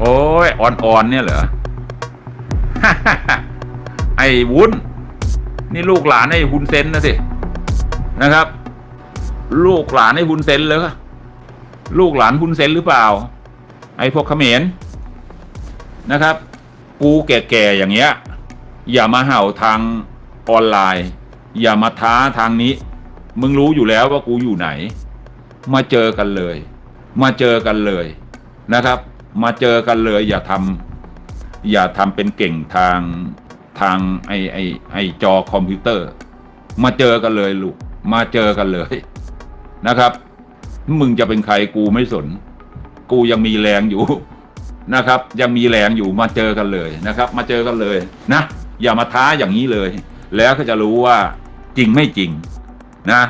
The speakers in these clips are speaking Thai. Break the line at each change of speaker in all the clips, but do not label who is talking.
โอ้ยอ่อนๆเนี่ยเหรอ ไอ้วุ้น นี่ลูกหลานไอ้ฮุนเซนนะสินะครับ ลูกหลานไอ้ฮุนเซนเลยลูกหลานฮุนเซนหรือเปล่า ไอ้พวกเขมรนะครับ กูแก่ๆอย่างเงี้ย อย่ามาเห่าทางออนไลน์ อย่ามาท้าทางนี้ มึงรู้อยู่แล้วว่ากูอยู่ไหน มาเจอกันเลย มาเจอกันเลยนะครับ มาเจอกันเลย อย่าทำอย่าทำเป็นเก่งทางทางไอไอไอจอคอมพิวเตอร์ มาเจอกันเลยลูก มาเจอกันเลยนะครับ มึงจะเป็นใครกูไม่สน กูยังมีแรงอยู่นะครับ ยังมีแรงอยู่มาเจอกันเลยนะครับ มาเจอกันเลยนะ อย่ามาท้าอย่างนี้เลย แล้วก็จะรู้ว่าจริงไม่จริงนะ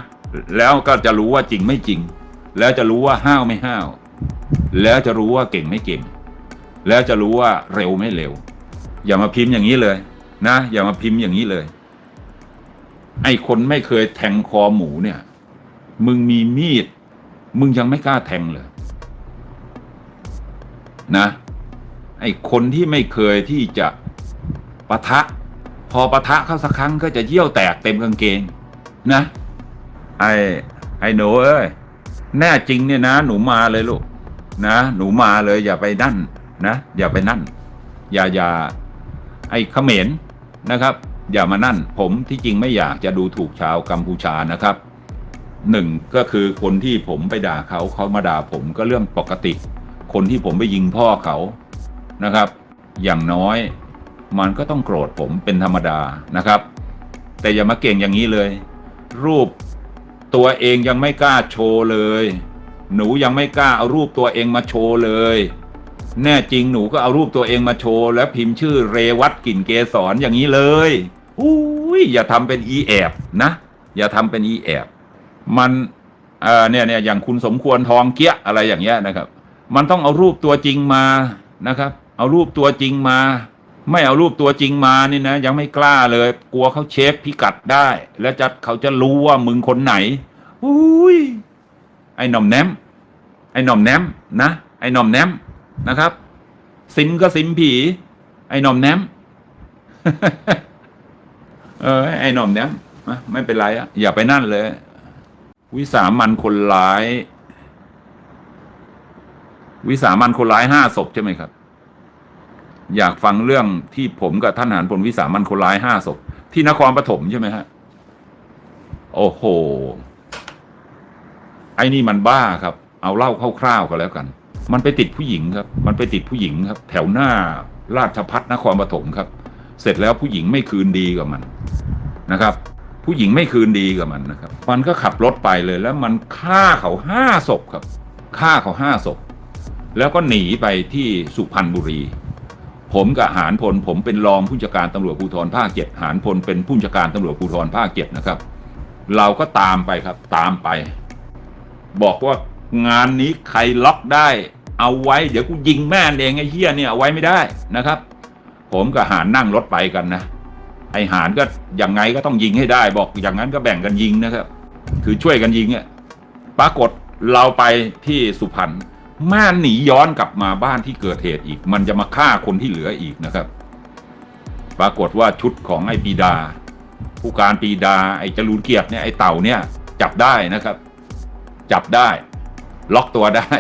แล้วก็จะรู้ว่าจริงไม่จริง แล้วจะรู้ว่าห้าวไม่ห้าว แล้วจะรู้ว่าเก่งไม่เก่ง แล้วจะรู้ว่าเร็วไม่เร็ว อย่ามาพิมพ์อย่างนี้เลย นะ อย่ามาพิมพ์อย่างนี้เลย ไอ้คนไม่เคยแทงคอหมูเนี่ย มึงมีมีด มึงยังไม่กล้าแทงเลย นะ ไอ้คนที่ไม่เคยที่จะปะทะ พอปะทะเข้าสักครั้งก็จะเยี่ยวแตกเต็มกางเกง นะ ไอ้ไอ้หนูเอ้ยแน่จริงเนี่ยนะ หนูมาเลยลูก นะหนูมาเลยอย่าไปนั่นนะอย่าไปนั่น อย่าอย่าไอ้เขมรนะครับ อย่ามานั่น ผมที่จริงไม่อยากจะดูถูกชาวกัมพูชานะครับหนึ่งก็คือคนที่ผมไปด่าเขาเขามาด่าผมก็เรื่องปกติ คนที่ผมไปยิงพ่อเขานะครับ อย่างน้อยมันก็ต้องโกรธผมเป็นธรรมดานะครับ แต่อย่ามาเก่งอย่างนี้เลย รูปตัวเองยังไม่กล้าโชว์เลย หนูยังไม่กล้าเอารูปตัวเองมาโชว์เลย แน่จริงหนูก็เอารูปตัวเองมาโชว์แล้วพิมพ์ชื่อเรวัตกลิ่นเกสรอย่างนี้เลยอุ้ยอย่าทำเป็นอีแอบนะ อย่าทำเป็นอีแอบมันเอ่อเนี่ยเนี่ยอย่างคุณสมควรทองเกี้ยอะไรอย่างเงี้ยนะครับ มันต้องเอารูปตัวจริงมานะครับ เอารูปตัวจริงมา ไม่เอารูปตัวจริงมานี่นะ ยังไม่กล้าเลย กลัวเขาเช็คพิกัดได้ แล้วจะเขาจะรู้ว่ามึงคนไหนอุ้ย ไอ้หน่อมแนมไอ้หน่อมแนมนะไอ้หน่อมแนมนะครับ ซิมก็ซิมผี ไอ้หน่อมแนมเออไอ้หน่อมแนมไม่เป็นไรอะอย่าไปนั่นเลย วิสามันคนร้าย วิสามันคนร้ายห้าศพใช่ไหมครับ อยากฟังเรื่องที่ผมกับท่านหารพลวิสามันคนร้ายห้าศพที่นครปฐมใช่ไหมฮะ โอ้โห อ้นี่มันบ้าครับ เอาเล่าคร่าวๆก็แล้วกัน มันไปติดผู้หญิงครับ มันไปติดผู้หญิงครับ แถวหน้าราชพัฒนครปฐมครับ เสร็จแล้วผู้หญิงไม่คืนดีกับมันนะครับ ผู้หญิงไม่คืนดีกับมันนะครับ มันก็ขับรถไปเลยแล้วมันฆ่าเขาห้าศพครับฆ่าเขาห้าศพแล้วก็หนีไปที่สุพรรณบุรี ผมกับหารพลผมเป็นรองผู้จัดการตำรวจภูธรภาคเจ็ดหารพลเป็นผู้จัดการตำรวจภูธรภาคเจ็ดนะครับ เราก็ตามไปครับ ตามไป บอกว่างานนี้ใครล็อกได้ เอาไว้เดี๋ยวกูยิงแม่เองไอ้เหี้ยเนี่ยเอาไว้ไม่ได้นะครับ ผมกับหารนั่งรถไปกันนะไอหารก็ยังไงก็ต้องยิงให้ได้ บอกอย่างนั้นก็แบ่งกันยิงนะครับ คือช่วยกันยิงอะปรากฏเราไปที่สุพรรณม่านหนีย้อนกลับมาบ้านที่เกิดเหตุอีก มันจะมาฆ่าคนที่เหลืออีกนะครับ ปรากฏว่าชุดของไอ้ปีดา ผู้การปีดาไอ้จรูนเกียรติเนี่ยไอ้เต่าเนี่ยจับได้นะครับ จับได้ ล็อกตัวได้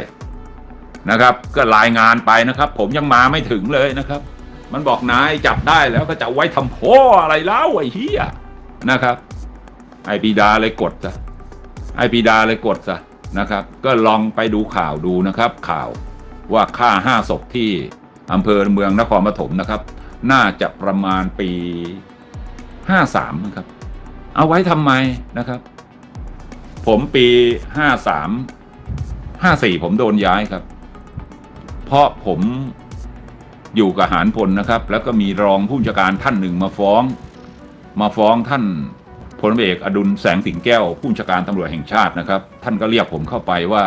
นะครับ ก็รายงานไปนะครับ ผมยังมาไม่ถึงเลยนะครับ มันบอกนายจับได้แล้วก็จะไว้ทำพ่ออะไรแล้วไอ้เฮียนะครับ ไอปีดาเลยกดซะไอปีดาเลยกดซะนะครับ ก็ลองไปดูข่าวดูนะครับ ข่าวว่าฆ่าห้าศพที่อำเภอเมืองนครปฐมนะครับ น่าจะประมาณปีห้าสามนะครับ เอาไว้ทำไมนะครับ ผมปีห้าสามห้าสี่ผมโดนย้ายครับ เพราะผมอยู่กับหารพลนะครับ แล้วก็มีรองผู้บัญชาการท่านหนึ่งมาฟ้อง มาฟ้องท่านพลเอกอดุลแสงสิงแก้ว ผู้บัญชาการตำรวจแห่งชาตินะครับ ท่านก็เรียกผมเข้าไปว่า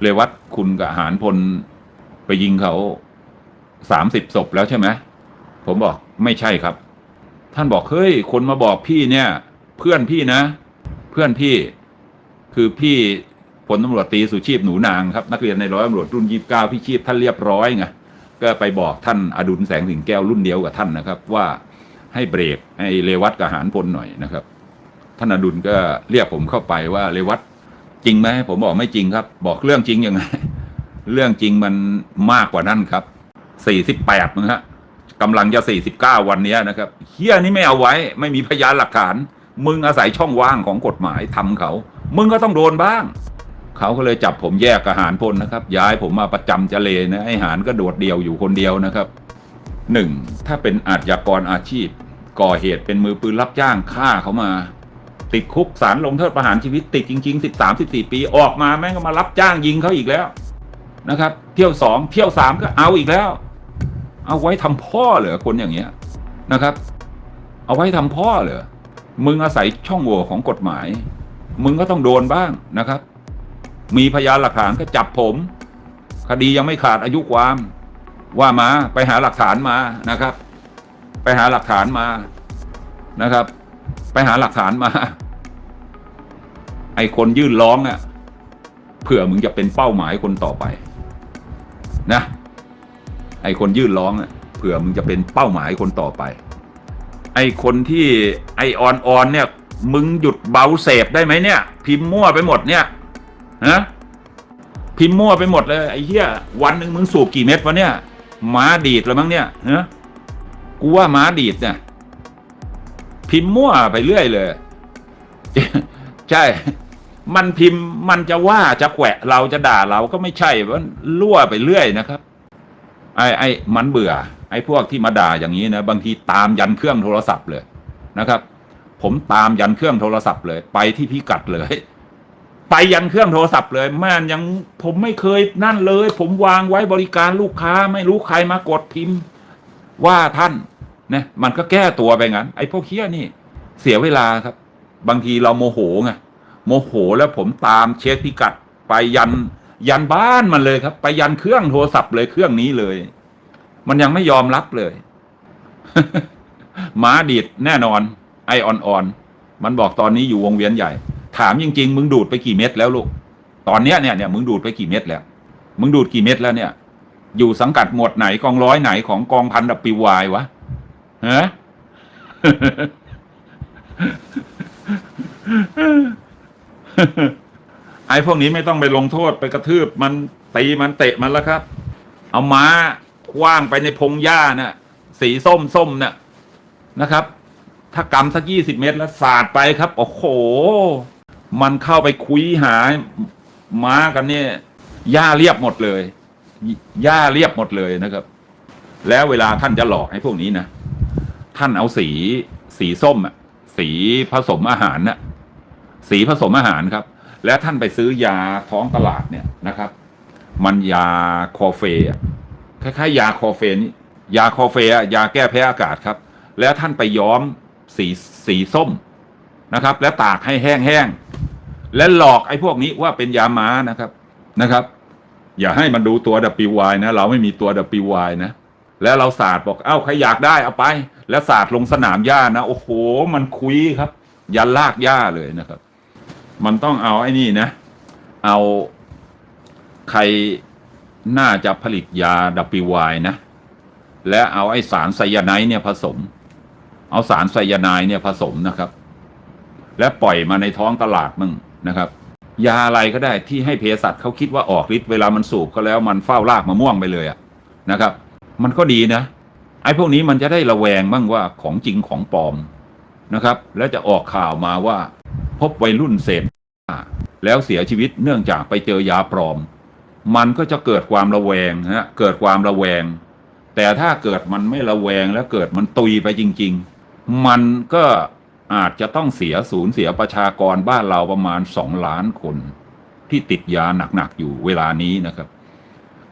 เรวัตคุณกับหารพลไปยิงเขาสามสิบศพแล้วใช่ไหมผมบอกไม่ใช่ครับ ท่านบอกเฮ้ยคนมาบอกพี่เนี่ย เพื่อนพี่นะ เพื่อนพี่ คือพี่พลตำรวจตีสุชีพหนูนางครับ นักเรียนในร้อยตำรวจรุ่นยี่สิบเก้าพี่ชีพท่านเรียบร้อยไงก็ไปบอกท่านอดุลแสงสิงแก้วรุ่นเดียวกับท่านนะครับ ว่าให้เบรกให้เรวัตกับหารพลหน่อยนะครับ ท่านอดุลก็เรียกผมเข้าไปว่าเรวัตจริงไหมผมบอกไม่จริงครับ บอกเรื่องจริงยังไง เรื่องจริงมันมากกว่านั้นครับสี่สิบแปดมึงฮะกำลังจะสี่สิบเก้าวันนี้นะครับเฮียนี่ไม่เอาไว้ ไม่มีพยานหลักฐาน มึงอาศัยช่องว่างของกฎหมายทำเขา มึงก็ต้องโดนบ้าง เขาก็เลยจับผมแยกกับหารพลนะครับ ย้ายผมมาประจำเจเลนะไอหารก็โดดเดียวอยู่คนเดียวนะครับหนึ่งถ้าเป็นอาชญากรอาชีพ ก่อเหตุเป็นมือปืนรับจ้างฆ่าเขามา ติดคุกสารลงโทษประหารชีวิตติดจริงๆสิบสามสิบสี่ปีออกมาแม่งก็มารับจ้างยิงเขาอีกแล้วนะครับ เที่ยวสองเที่ยวสามก็เอาอีกแล้ว เอาไว้ทำพ่อเหรอคนอย่างเงี้ยนะครับ เอาไว้ทำพ่อเหรอมึงอาศัยช่องโหว่ของกฎหมาย มึงก็ต้องโดนบ้างนะครับ มีพยานหลักฐานก็จับผม คดียังไม่ขาดอายุความว่ามาไปหาหลักฐานมานะครับ ไปหาหลักฐานมานะครับ ไปหาหลักฐานมา ไอคนยื่นร้องอะเผื่อมึงจะเป็นเป้าหมายคนต่อไป นะ ไอคนยื่นร้องอะเผื่อมึงจะเป็นเป้าหมายคนต่อไป ไอคนที่ไอออนออนเนี่ย มึงหยุดเบาเสพได้ไหมเนี่ย พิมพ์มั่วไปหมดเนี่ยฮะพิมพ์มั่วไปหมดเลยไอ้เหี้ยวันหนึ่งมึงสูบกี่เม็ดวะเนี่ยมาดีดแล้วมั้งเนี่ยฮะกูว่ามาดีดเนี่ยพิมพ์มั่วไปเรื่อยเลย ใช่ มันพิมพ์มันจะว่าจะแขวะเราจะด่าเราก็ไม่ใช่มันรั่วไปเรื่อยนะครับ ไอ้ไอ้มันเบื่อ ไอ้พวกที่มาด่าอย่างนี้นะบางทีตามยันเครื่องโทรศัพท์เลยนะครับ ผมตามยันเครื่องโทรศัพท์เลย ไปที่พิกัดเลย ไปยันเครื่องโทรศัพท์เลยแม่นยังผมไม่เคยนั่นเลย ผมวางไว้บริการลูกค้าไม่รู้ใครมากดพิมพ์ ว่าท่านนะมันก็แก้ตัวไปงั้น ไอ้พวกเคี้ยนี่ เสียเวลาครับ บางทีเราโมโหไงโมโหแล้วผมตามเช็คพิกัด ไปยันยันบ้านมันเลยครับ ไปยันเครื่องโทรศัพท์เลยเครื่องนี้เลย มันยังไม่ยอมรับเลยหมาดีดแน่นอน ไอออนออนมันบอกตอนนี้อยู่วงเวียนใหญ่ ถามจริง ๆ มึงดูดไปกี่เม็ดแล้วลูก ตอนเนี้ยเนี่ยเนี่ยมึงดูดไปกี่เม็ดแล้ว มึงดูดกี่เม็ดแล้วเนี่ย อยู่สังกัดหมวดไหนกองร้อยไหนของกองพันดับปิวายวะฮะไอ้พวกนี้ไม่ต้องไปลงโทษไปกระทืบ มันตีมันเตะมันแล้วครับ เอาม้าคว้างไปในพงหญ้าน่ะสีส้มส้มน่ะนะครับ ถ้ากำสักยี่สิบเมตรแล้วสาดไปครับ โอ้โห มันเข้าไปคุยหาม้ากันเนี่ยหญ้าเรียบหมดเลยหญ้าเรียบหมดเลยนะครับ แล้วเวลาท่านจะหลอกให้พวกนี้นะท่านเอาสีสีส้มอะสีผสมอาหารน่ะ สีผสมอาหารครับ แล้วท่านไปซื้อยาท้องตลาดเนี่ยนะครับ มันยาคอเฟอะคล้ายๆยาคอเฟนี่ยาคอเฟอะยาแก้แพ้อากาศครับ แล้วท่านไปย้อม สีสีส้มนะครับ แล้วตากให้แห้งๆและหลอกไอ้พวกนี้ว่าเป็นยาม้านะครับนะครับ อย่าให้มันดูตัว WY นะ เราไม่มีตัว WY นะ แล้วเราศาสาดบอกเอ้าใครอยากได้เอาไป แล้วสาดลงสนามหญ้านะโอ้โหมันคุยครับ ยันลากหญ้าเลยนะครับ มันต้องเอาไอ้นี่นะ เอาใครน่าจะผลิตยา WY นะ และเอาไอ้สารไซยาไนด์เนี่ยผสม เอาสารไซยาไนด์เนี่ยผสมนะครับ และปล่อยมาในท้องตลาดมึงนะครับ ยาอะไรก็ได้ที่ให้เภสัชเขาคิดว่าออกฤทธิ์เวลามันสูบเขาแล้วมันเฝ้าลากมะม่วงไปเลยอะนะครับ มันก็ดีนะ ไอ้พวกนี้มันจะได้ระแวงบ้างว่าของจริงของปลอมนะครับ แล้วจะออกข่าวมาว่า พบวัยรุ่นเสพแล้วเสียชีวิตเนื่องจากไปเจอยาปลอม มันก็จะเกิดความระแวงนะฮะเกิดความระแวง แต่ถ้าเกิดมันไม่ระแวงแล้วเกิดมันตุยไปจริง ๆ มันก็อาจจะต้องเสียศูนย์เสียประชากรบ้านเราประมาณสองล้านคน ที่ติดยาหนัก ๆ อยู่เวลานี้นะครับ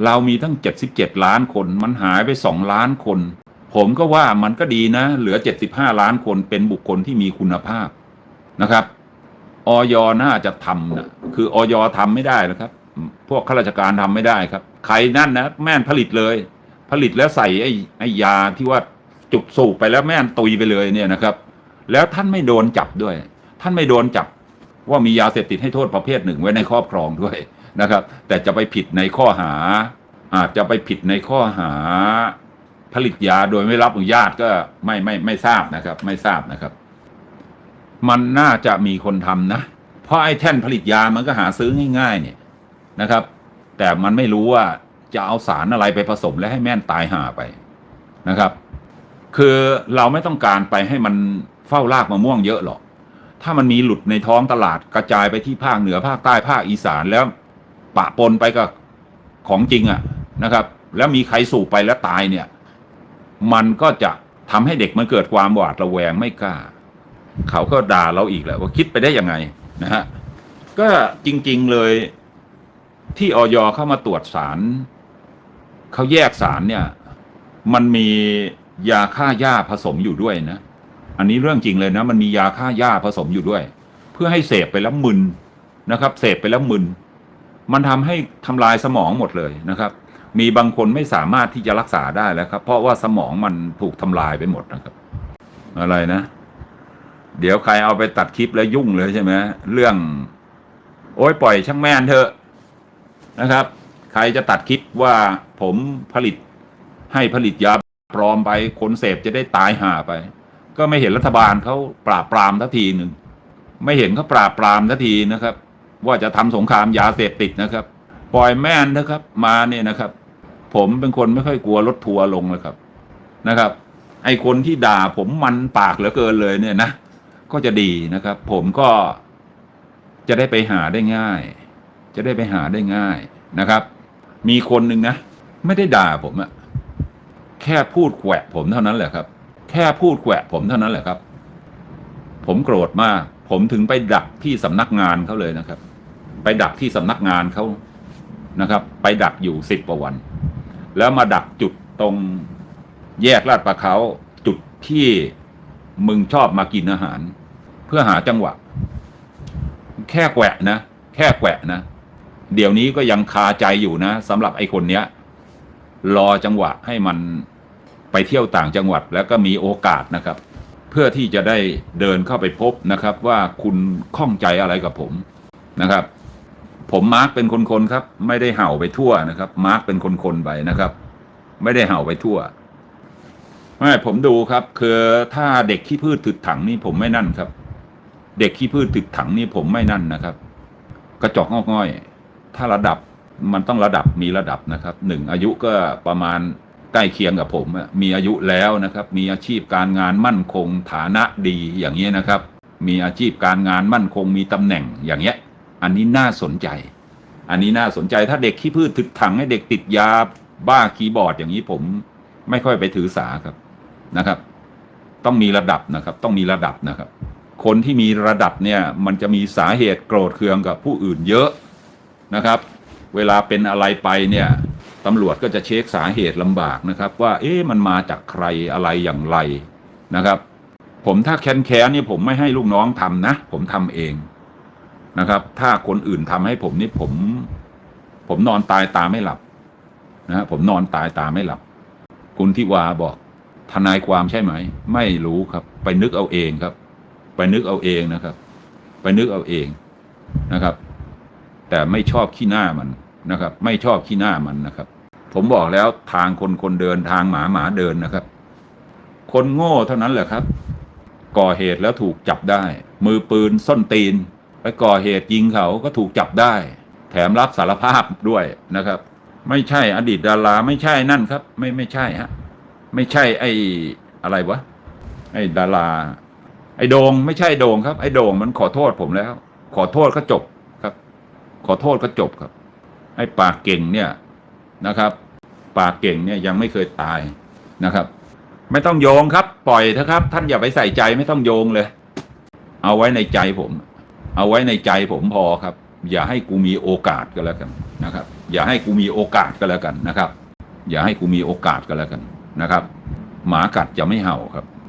เรามีตั้ง 77 ล้านคน มันหายไป2ล้านคน ผมก็ว่ามันก็ดีนะ เหลือ 75 ล้านคนเป็นบุคคลที่มีคุณภาพนะครับออยน่าจะทำนะคือออยทำไม่ได้นะครับ พวกข้าราชการทำไม่ได้ครับ ใครนั่นนะแม่นผลิตเลย ผลิตแล้วใส่ไอ้ไอ้ยาที่ว่า จุกสูบไปแล้วแม่นตุยไปเลยเนี่ยนะครับ แล้วท่านไม่โดนจับด้วย ท่านไม่โดนจับว่ามียาเสพติดให้โทษประเภทหนึ่งไว้ในครอบครองด้วยนะครับ แต่จะไปผิดในข้อหา อาจจะไปผิดในข้อหาผลิตยาโดยไม่รับอนุญาตก็ไม่ไม่ไม่ทราบนะครับ ไม่ทราบนะครับ มันน่าจะมีคนทำนะ เพราะไอ้แท่นผลิตยามันก็หาซื้อง่าย ๆ เนี่ยนะครับ แต่มันไม่รู้ว่าจะเอาสารอะไรไปผสมและให้แม่นตายห่าไปนะครับ คือเราไม่ต้องการไปให้มันเฝ้าลากมะม่วงเยอะหรอก ถ้ามันมีหลุดในท้องตลาดกระจายไปที่ภาคเหนือภาคใต้ภาคอีสานแล้วปะปนไปกับของจริงอะนะครับ แล้วมีใครสูบไปแล้วตายเนี่ย มันก็จะทำให้เด็กมันเกิดความหวาดระแวงไม่กล้า เขาก็ด่าเราอีกแหละว่าคิดไปได้ยังไงนะฮะก็จริง ๆเลยที่ออยเข้ามาตรวจสารเขาแยกสารเนี่ย มันมี ยาฆ่าหญ้าผสมอยู่ด้วยนะ อันนี้เรื่องจริงเลยนะ มันมียาฆ่าหญ้าผสมอยู่ด้วย เพื่อให้เสพไปแล้วมึนนะครับ เสพไปแล้วมึน มันทำให้ทำลายสมองหมดเลยนะครับ มีบางคนไม่สามารถที่จะรักษาได้แล้วครับ เพราะว่าสมองมันถูกทำลายไปหมดนะครับ อะไรนะ เดี๋ยวใครเอาไปตัดคลิปแล้วยุ่งเลยใช่ไหมเรื่อง โอ้ยปล่อยช่างแม่นเถอะนะครับ ใครจะตัดคลิปว่าผมผลิตให้ผลิตยา ปลอมไปคนเสพจะได้ตายห่าไป ก็ไม่เห็นรัฐบาลเขาปราบปรามทัทีหนึ่งไม่เห็นเขาปราบปรามทัทีนะครับ ว่าจะทำสงครามยาเสพติดนะครับ ปล่อยแม่นนะครับ มาเนี่ยนะครับ ผมเป็นคนไม่ค่อยกลัวรถทัวร์ลงนะครับนะครับ ไอคนที่ด่าผมมันปากเหลือเกินเลยเนี่ยนะก็จะดีนะครับ ผมก็จะได้ไปหาได้ง่าย จะได้ไปหาได้ง่ายนะครับ มีคนหนึ่งนะ ไม่ได้ด่าผมอะ แค่พูดแขวะผมเท่านั้นแหละครับ แค่พูดแขวะผมเท่านั้นแหละครับ ผมโกรธมาก ผมถึงไปดักที่สำนักงานเขาเลยนะครับ ไปดักที่สำนักงานเขานะครับ ไปดักอยู่สิบกว่าวัน แล้วมาดักจุดตรงแยกลาดประเขาจุดที่มึงชอบมากินอาหาร เพื่อหาจังหวะ แค่แกวะนะ แค่แกวะนะ เดี๋ยวนี้ก็ยังคาใจอยู่นะสำหรับไอ้คนเนี้ย รอจังหวะให้มัน ไปเที่ยวต่างจังหวัดแล้วก็มีโอกาสนะครับ เพื่อที่จะได้เดินเข้าไปพบนะครับ ว่าคุณข้องใจอะไรกับผมนะครับ ผมมาร์กเป็นคนๆครับ ไม่ได้เห่าไปทั่วนะครับ มาร์กเป็นคนๆไปนะครับ ไม่ได้เห่าไปทั่วไม่ผมดูครับคือถ้าเด็กขี้พืชถึกถังนี่ผมไม่นั่นครับ เด็กขี้พืชถึกถังนี่ผมไม่นั่นนะครับ กระจอกงอกง่อย ถ้าระดับมันต้องระดับมีระดับนะครับหนึ่งอายุก็ประมาณ ใกล้เคียงกับผมมีอายุแล้วนะครับ มีอาชีพการงานมั่นคงฐานะดีอย่างเงี้นะครับ มีอาชีพการงานมั่นคงมีตำแหน่งอย่างเงี้ย อันนี้น่าสนใจ อันนี้น่าสนใจถ้าเด็กขี้พืชถึกถังให้เด็กติดยาบ้าคีย์บอร์ดอย่างนี้ผมไม่ค่อยไปถือสาครับนะครับ ต้องมีระดับนะครับ ต้องมีระดับนะครับ คนที่มีระดับเนี่ยมันจะมีสาเหตุโกรธเคืองกับผู้อื่นเยอะนะครับ เวลาเป็นอะไรไปเนี่ย ตำรวจก็จะเช็คสาเหตุลำบากนะครับ ว่าเอ๊ะมันมาจากใครอะไรอย่างไรนะครับ ผมถ้าแค้นแค้นนี่ผมไม่ให้ลูกน้องทำนะ ผมทำเองนะครับ ถ้าคนอื่นทำให้ผมนี่ผม ผมนอนตายตาไม่หลับนะฮะผมนอนตายตาไม่หลับ คุณทิวาบอกทนายความใช่ไหม ไม่รู้ครับ ไปนึกเอาเองครับ ไปนึกเอาเองนะครับ ไปนึกเอาเองนะครับ แต่ไม่ชอบขี้หน้ามัน นะครับ ไม่ชอบขี้หน้ามันนะครับ ผมบอกแล้วทางคนคนเดินทางหมาหมาเดินนะครับ คนโง่เท่านั้นแหละครับ ก่อเหตุแล้วถูกจับได้ มือปืนส้นตีน ไปก่อเหตุยิงเขาก็ถูกจับได้ แถมรับสารภาพด้วยนะครับ ไม่ใช่อดีตดาราไม่ใช่นั่นครับ ไม่ไม่ใช่ฮะไม่ใช่ไอ้อะไรวะไอ้ดารา ไอ้โดงไม่ใช่โดงครับ ไอ้โดงมันขอโทษผมแล้ว ขอโทษก็จบครับ ขอโทษก็จบครับ ไอ้ปากเก่งเนี่ยนะครับ ปากเก่งเนี่ยยังไม่เคยตายนะครับ ไม่ต้องโยงครับ ปล่อยเถอะครับ ท่านอย่าไปใส่ใจไม่ต้องโยงเลย เอาไว้ในใจผม เอาไว้ในใจผมพอครับ อย่าให้กูมีโอกาสก็แล้วกันนะครับ อย่าให้กูมีโอกาสก็แล้วกันนะครับ อย่าให้กูมีโอกาสก็แล้วกันนะครับ หมากัดจะไม่เห่าครับ